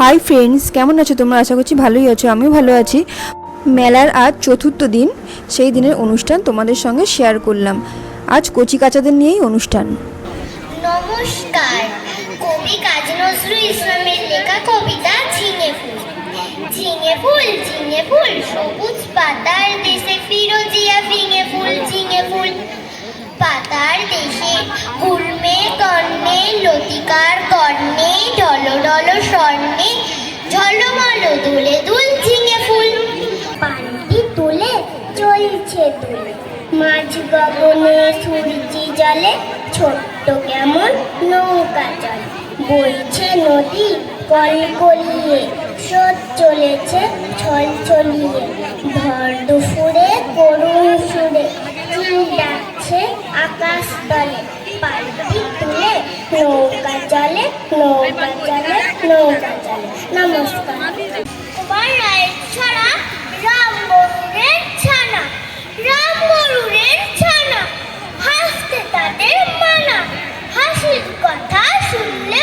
Hi friends কেমন আছো তোমরা? আশা করছি ভালোই আছো, আমিও ভালো আছি। মেলার আজ চতুর্থ দিন, সেই দিনের অনুষ্ঠান তোমাদের সঙ্গে শেয়ার করলাম। আজ কচি কাচাদের নিয়েই অনুষ্ঠান। নমস্কার। কবি কাজী নজরুল ইসলামের লেখা কবিতা ঝিঙে ফুল। ঝিঙে ফুল ঝিঙে ফুল, সবুজ পাতার দেশে ফিরোজিয়া ফুল, ঝিঙে ফুল। পাতার দেশে কুর্মে কর্ণে লতিকার, কর্ণে, ঢল ঢল, স্বর্ণে, ঝলমল দোলে দুল, ঝিঙে ফুল। পানটি তুলে চলছে তুলে মাঝ গগনে সূর্যি জলে, ছোট্ট কেমন নৌকা জল বইছে নদী কলকলিয়ে স্রোত চলেছে ছল চলিয়ে ভর দুপুরে করুণ সুরে চিন্তা আকাশে আকাশ তলে পাখি তুলে নৌকা চলে নৌকা চলে নৌকা চলে। নমস্কার। ছাড়া ছানা কথা শুনলে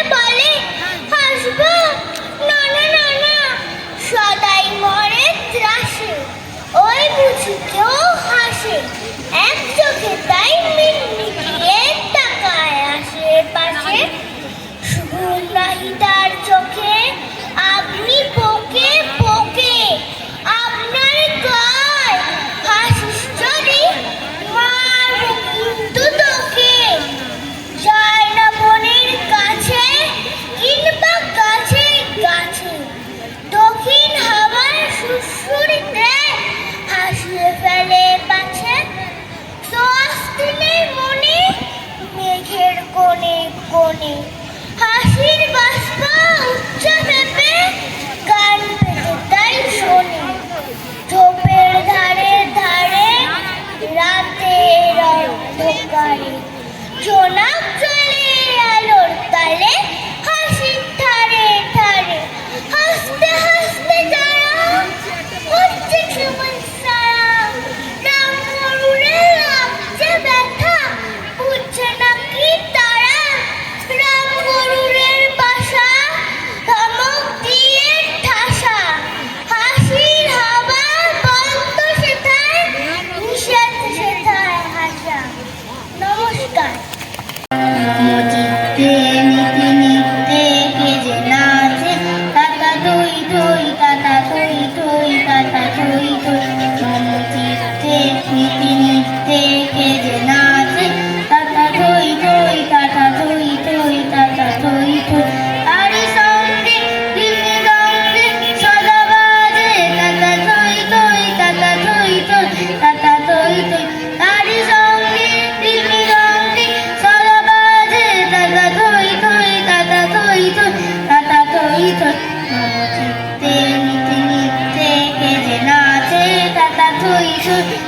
是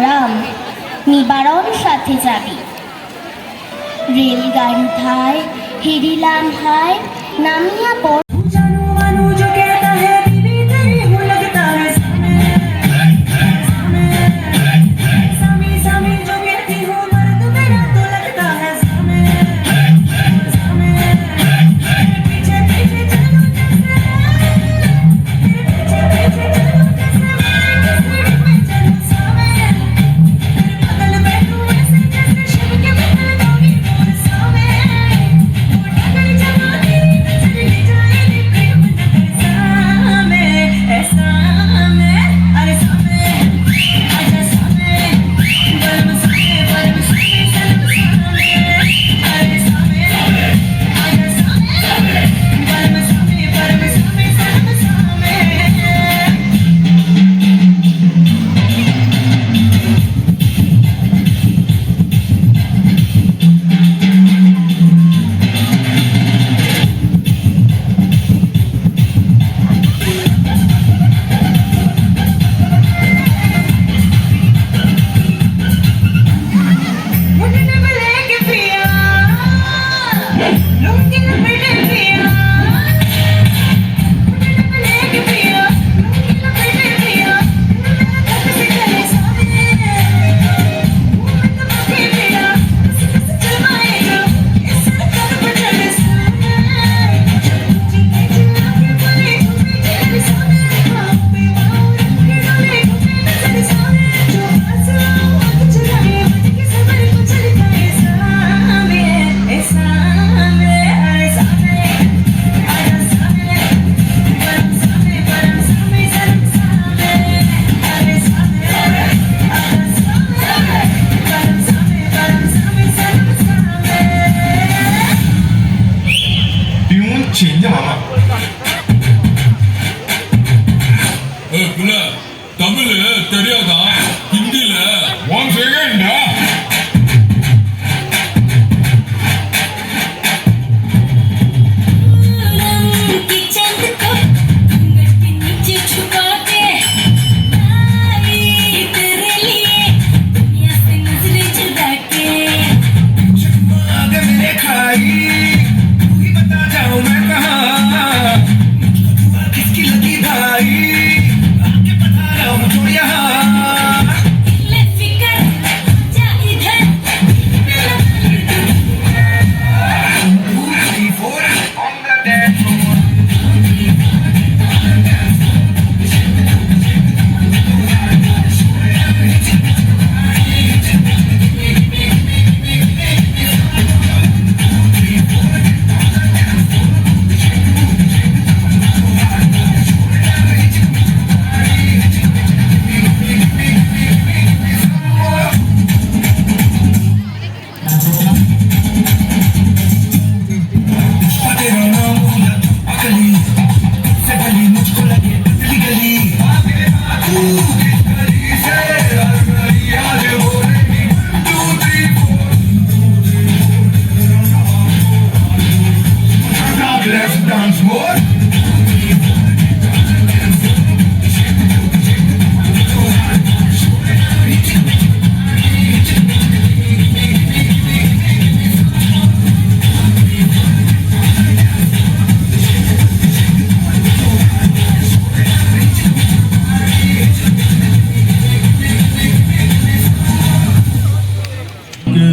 সংগ্রাম নিবারণ সাথে যাবি। রেলগাড়ি ধায় হেরিলাম হায় নামিয়া পড়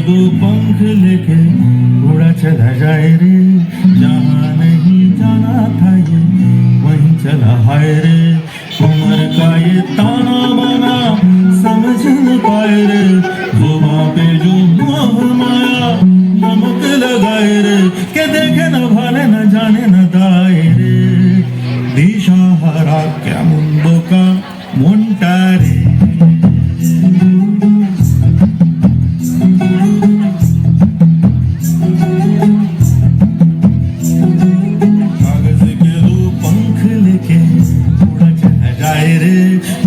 दो पंख लेके उड़ा चला जाए रे जहाँ नहीं जाना था ये वहीं चला है रे उम्र का ये ताना बाना समझ न पाए रे जुबा पे जो मोह माया नमक लगाए रे के देखे न भाले न जाने न 是。